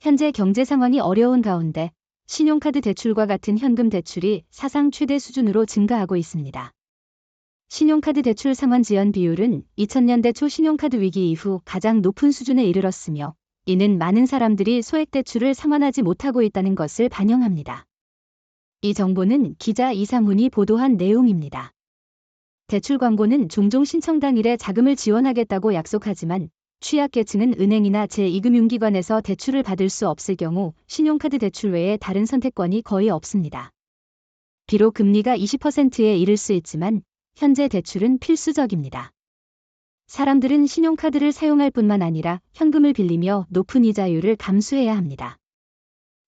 현재 경제 상황이 어려운 가운데 신용카드 대출과 같은 현금 대출이 사상 최대 수준으로 증가하고 있습니다. 신용카드 대출 상환 지연 비율은 2000년대 초 신용카드 위기 이후 가장 높은 수준에 이르렀으며 이는 많은 사람들이 소액 대출을 상환하지 못하고 있다는 것을 반영합니다. 이 정보는 기자 이상훈이 보도한 내용입니다. 대출 광고는 종종 신청 당일에 자금을 지원하겠다고 약속하지만 취약계층은 은행이나 제2금융기관에서 대출을 받을 수 없을 경우 신용카드 대출 외에 다른 선택권이 거의 없습니다. 비록 금리가 20%에 이를 수 있지만 현재 대출은 필수적입니다. 사람들은 신용카드를 사용할 뿐만 아니라 현금을 빌리며 높은 이자율을 감수해야 합니다.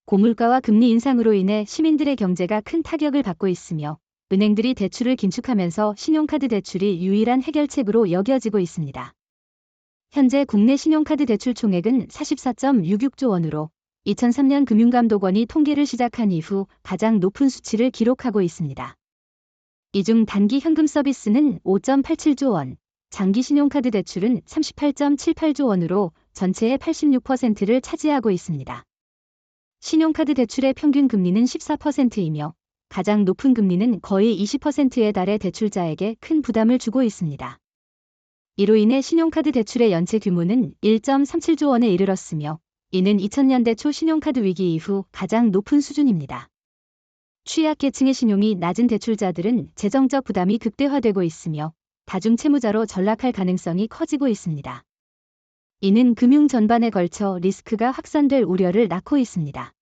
고물가와 금리 인상으로 인해 시민들의 경제가 큰 타격을 받고 있으며 은행들이 대출을 긴축하면서 신용카드 대출이 유일한 해결책으로 여겨지고 있습니다. 현재 국내 신용카드 대출 총액은 44.66조 원으로 2003년 금융감독원이 통계를 시작한 이후 가장 높은 수치를 기록하고 있습니다. 이 중 단기 현금 서비스는 5.87조 원, 장기 신용카드 대출은 38.78조 원으로 전체의 86%를 차지하고 있습니다. 신용카드 대출의 평균 금리는 14%이며 가장 높은 금리는 거의 20%에 달해 대출자에게 큰 부담을 주고 있습니다. 이로 인해 신용카드 대출의 연체 규모는 1.37조 원에 이르렀으며 이는 2000년대 초 신용카드 위기 이후 가장 높은 수준입니다. 취약계층의 신용이 낮은 대출자들은 재정적 부담이 극대화되고 있으며 다중채무자로 전락할 가능성이 커지고 있습니다. 이는 금융 전반에 걸쳐 리스크가 확산될 우려를 낳고 있습니다.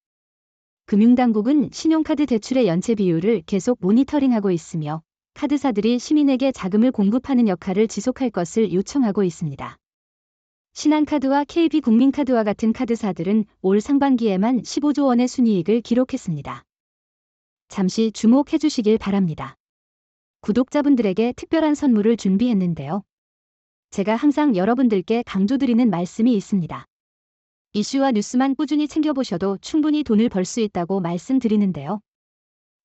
금융당국은 신용카드 대출의 연체 비율을 계속 모니터링하고 있으며 카드사들이 시민에게 자금을 공급하는 역할을 지속할 것을 요청하고 있습니다. 신한카드와 KB국민카드와 같은 카드사들은 올 상반기에만 15조 원의 순이익을 기록했습니다. 잠시 주목해 주시길 바랍니다. 구독자분들에게 특별한 선물을 준비했는데요. 제가 항상 여러분들께 강조드리는 말씀이 있습니다. 이슈와 뉴스만 꾸준히 챙겨보셔도 충분히 돈을 벌 수 있다고 말씀드리는데요.